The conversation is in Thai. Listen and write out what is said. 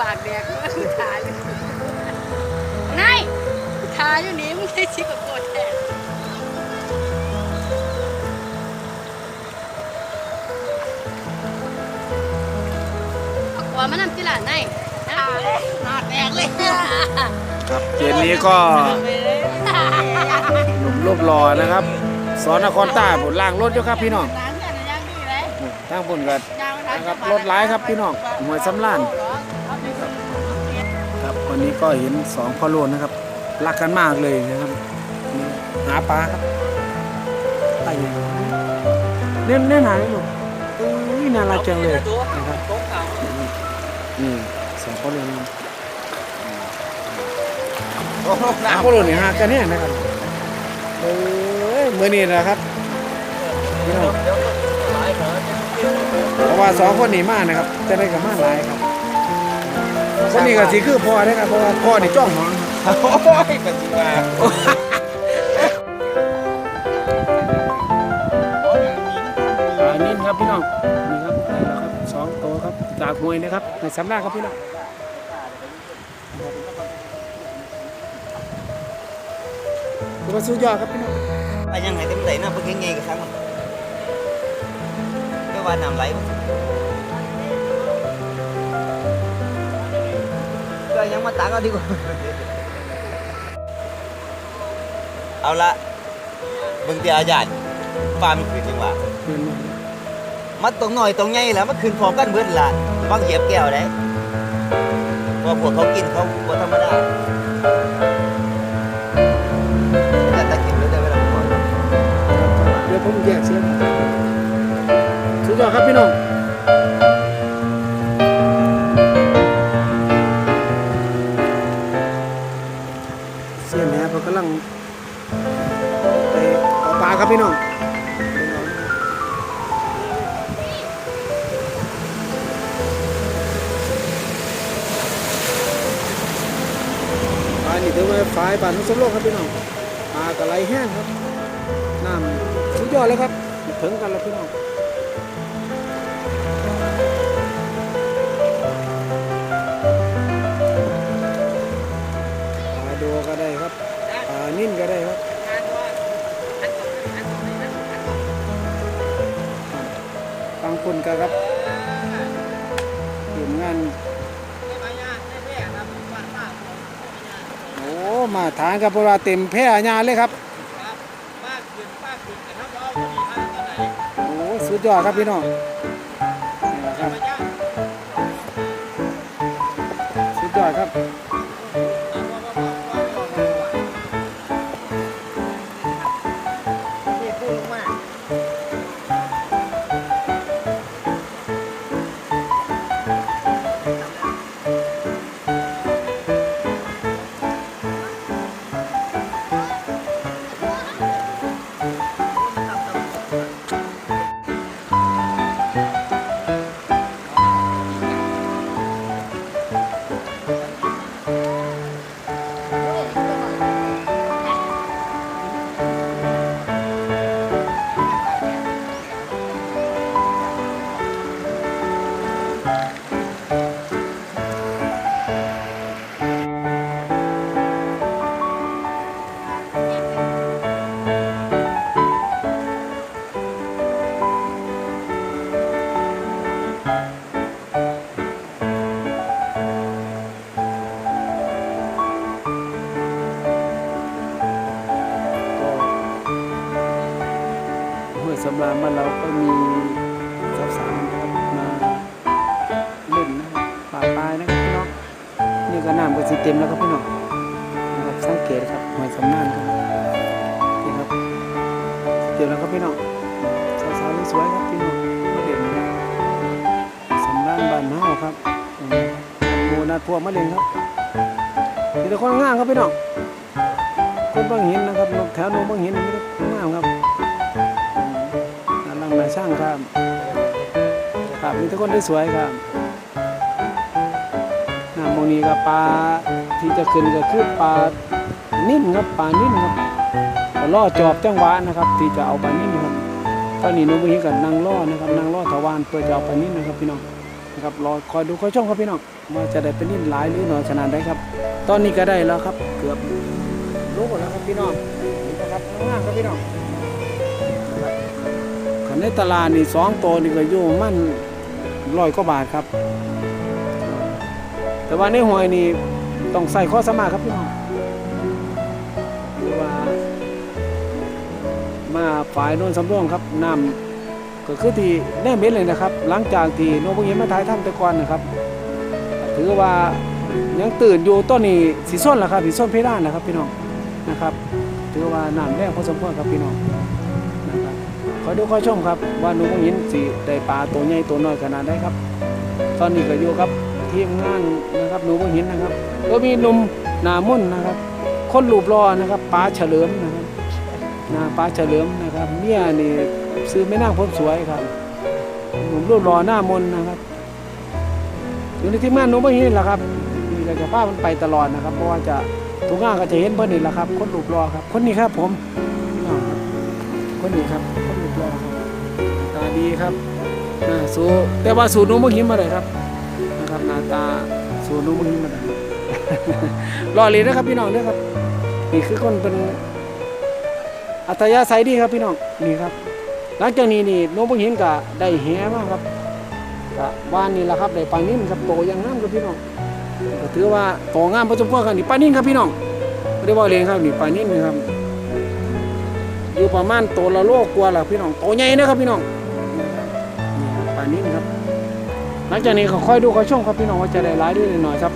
ปากแดกมึงถ่ายอยู่นายถ่ายอยู่นี่มึงได้ชิกับโกดแทนเอาหัวมานำที่หลานนายถ่ายหน้าแดงเลยครับเกมนี้ก็หนุ่มรูปหล่อนะครับ สอนนครใต้บนล่างรถอยู่ครับพี่น้องทางบนกันนะครับรถหลายครับพี่น้องหวยสำล้านครับ วันนี้ก็เห็นสองพ่อโลนนะครับ รักกันมากเลยนะครับหาปลาครับไปเล่นเล่นหาเลยลูกอุ้ยน่ารักจังเลยนะครับนี่สองพ่อโลนนะครับน้ำก็หล่นหากันเนี่ยนะครับเอ้ยมือนี้นะครับเพราะว่าสองคนนี้มานะครับจะได้กับมาหลายครับ คนนี้ก็สีคือพ่อนะครับเพราะว่าพ่อนี่จ้องหมองครับโอ้ยปัจจุบันอ่านี่ครับพี่น้องนี่ครับได้แล้วครับสองตัวครับจากมวยนะครับในสำนักครับพี่น้องถือว่าสุดยอดครับพี่น้อง ไปยังไงเต็มใจนะเพิ่งไงกันครั้งมันก็ว่าน้ำไหล ยังมาตักเอาดีกว่า เอาละมึงเตียอาญาตฟาร์มคือจริงว่าเงินมามันตรงหน่อยตรงไงแหละมันคืนพร้อมกันเบิดละบางเหยียบแก้วได้เพราะพวกเขากินเขาบ่ธรรมดาแต่ตะกินเลยได้เวลาก่อนเดี๋ยวผมแยกเสีย ไปเอปลาครับพี่น้องปลานี่ถือว่าฝ่ายบ้านนุสมโลกครับพี่น้องปลากระไรแห้งครับน้ำสุดยอดเลยครับถึงกันแล้วพี่น้องปลาโดก็ได้ครับานิ่นก็ได้ครับบางคนก็ครับเห็นงาน โอ้ มาทานกับพวกเราเต็มแพร่ญาเลยครับ โอ้ สุดยอดครับพี่น้องนี่แหละครับ สุดยอดครับ สำราญมานเราก็มี ต็มแล้วครับพี่น้องนะครับสังเกตครับห้วยสำราญครับนี่ครับเต็มแล้วครับพี่น้องสาวๆสวยครับพี่น้องมาเล่นนะสำราญบ้านเฮาครับอืมหมูนัดพวมาเล่นครับมีแต่คนงามครับพี่น้องคนบางหินนะครับแถวนกบางหินนี่มีแต่คนงามครับกำลังมาช่างครับครับมีทุกคนที่สวยครับน้ำมงนี้ก็ปลา ที่จะขึ้นก็คือปลานิ่มครับปลานิ่มครับล่อจอบจังหวะนะครับ ที่จะเอาปลานิ่มครับตอนนี้นุ้ยกันนั่งล่อนะครับนั่งล่อถาวานเพื่อจะเอาปลานิ่มนะครับพี่น้องนะครับรอคอยดูคอยชมครับพี่น้องว่าจะได้เป็นนิ่นหลายหรือน้อยขนาดใดครับ ตอนนี้ก็ได้แล้วครับ เกือบรู้หมดแล้วครับพี่น้องนี่นะครับข้างล่างครับพี่น้องนะครับขันในตลาดนี่สองตัวนี่ก็อยู่มันร้อยกว่าบาทครับ แต่ว่าในหอยนี่ ต้องใส่ข้อสมาครับพี่น้องถือว่ามาฝ่ายโนนสำรวงครับน้ำก็คือที่แน่เม็ดเลยนะครับ หลังจากที่นบุญเห็นมาถ่ายทำตะกอนนะครับ ถือว่ายังตื่นอยู่ต้นนี้สีส้นแล้วครับสีส้นเพดานนะครับพี่น้องนะครับ ถือว่าน้ำแรงพอสมควรครับพี่น้องนะครับคอดูคอชมครับว่านบุญเห็นสีได้ปลาตัวใหญ่ตัวน้อยขนาดใดครับ ตอนนี้ก็อยู่ครับ ทีมงานนะครับโนบุญเห็นนะครับก็มีหนุ่มหนามุ่นนะครับ คนรูปรอนะครับปลาเฉลิมนะครับนาป้าเฉลิมนะครับเมียนี่ซื้อไม่นั่งพบสวยครับผมรูปรอหน้ามนนะครับอยู่ในที่งานหนู้ไม่เห็นแหละครับมีกระภาพมันไปตลอดนะครับ เพราะว่าจะทุกงานก็จะเห็นเพิ่อนนี่แหละครับ คนรูปรอครับ คนนี้ครับผมคนนี้ครับคนรูปรอครับตาดีครับน้าสูแต่ว่าสูตรหนู้ไม่เห็นมาเลยครับ นะครับหน้าตาสูตรหนู้ม่เห็นมาเลยรอเลยนะครับพี่น้องเด้อครับ นี่คือคนเป็นอัตยาศัยดีครับพี่น้องนี่ครับ หลังจากนี้นี่โน้มเห็นกะได้แหมากครับกะบ้านนี่แหละครับได้ปลานิ่มครับโตอยังงามครับพี่น้องก็ถือว่าโตงามพอสมควรครับนี่ปลานิ่มครับพี่น้องไม่ได้ว่าเลงครับนี่ปลานิ่มนะครับอยู่ประมาณโตละโลกกว่าละพี่น้องโตใหญ่นะครับพี่น้องนี่ครับปลานิ่มครับ หลังจากนี้ก็ค่อยดูค่อยชมครับพี่น้องว่าจะได้ร้ายหรือน้อยครับ